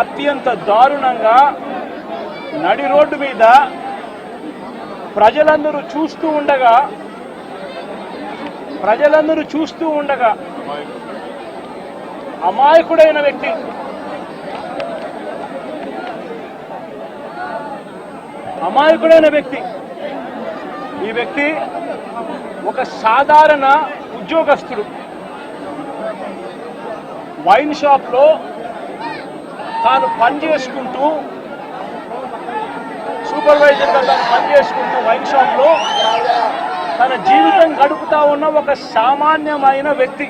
అత్యంత దారుణంగా నడి రోడ్డు మీద ప్రజలందరూ చూస్తూ ఉండగా ప్రజలందరూ చూస్తూ ఉండగా అమాయకుడైన వ్యక్తి అమాయకుడైన వ్యక్తి ఈ వ్యక్తి ఒక సాధారణ ఉద్యోగస్తుడు. వైన్ షాప్లో తాను పని చేసుకుంటూ సూపర్వైజర్గా తాను పని చేసుకుంటూ వైన్ షాప్లో తన జీవితం గడుపుతా ఉన్న ఒక సామాన్యమైన వ్యక్తి.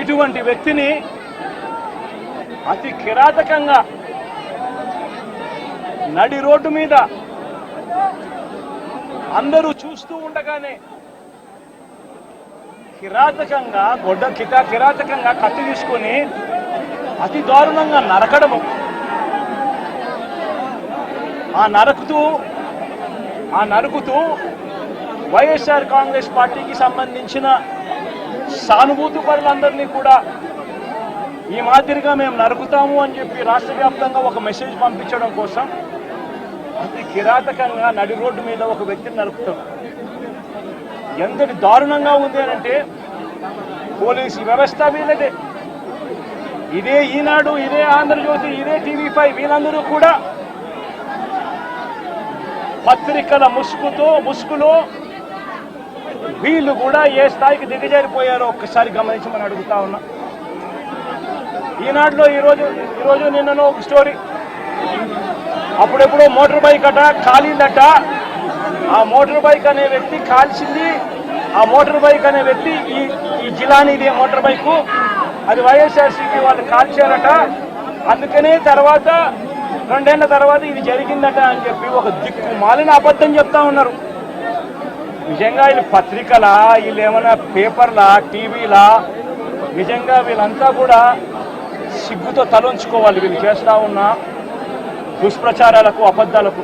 ఇటువంటి వ్యక్తిని అతి కిరాతకంగా నడి రోడ్డు మీద అందరూ చూస్తూ ఉండగానే కిరాతకంగా గొడ్డ కిటా కిరాతకంగా కత్తి తీసుకొని అతి దారుణంగా నరకడము. ఆ నరుకుతూ ఆ నరుకుతూ వైఎస్ఆర్ కాంగ్రెస్ పార్టీకి సంబంధించిన సానుభూతి పరులందరినీ కూడా ఈ మాదిరిగా మేము నరుకుతాము అని చెప్పి రాష్ట్ర వ్యాప్తంగా ఒక మెసేజ్ పంపించడం కోసం అతి కిరాతకంగా నడి రోడ్డు మీద ఒక వ్యక్తిని నరుకుతాం. ఎంతటి దారుణంగా ఉంది అని అంటే పోలీసు వ్యవస్థ వీళ్ళదే. ఇదే ఈనాడు ఇదే ఆంధ్రజ్యోతి ఇదే టీవీ ఫైవ్. వీళ్ళందరూ కూడా పత్రికల ముసుగుతో ముసుగులో వీళ్ళు కూడా ఏ స్థాయికి దిగజారిపోయారో ఒక్కసారి గమనించమని అడుగుతా ఉన్నా. ఈనాడులో ఈరోజు ఈరోజు నిన్ననో ఒక స్టోరీ. అప్పుడెప్పుడో మోటార్ బైక్ అట కాలిందట. ఆ మోటార్ బైక్ అనే వ్యక్తి కాల్చింది. ఆ మోటార్ బైక్ అనే వ్యక్తి ఈ ఈ జిలానీది మోటార్ బైకు అది వైఎస్ఆర్సీపీ వాళ్ళు కాల్చారట. అందుకనే తర్వాత రెండేళ్ళ తర్వాత ఇది జరిగిందట అని చెప్పి ఒక దిక్కు మాలిన అబద్ధం చెప్తా ఉన్నారు. నిజంగా వీళ్ళు పత్రికలా వీళ్ళు ఏమైనా పేపర్లా టీవీలా నిజంగా వీళ్ళంతా కూడా సిగ్గుతో తలంచుకోవాలి. వీళ్ళు చేస్తా ఉన్న దుష్ప్రచారాలకు అబద్ధాలకు.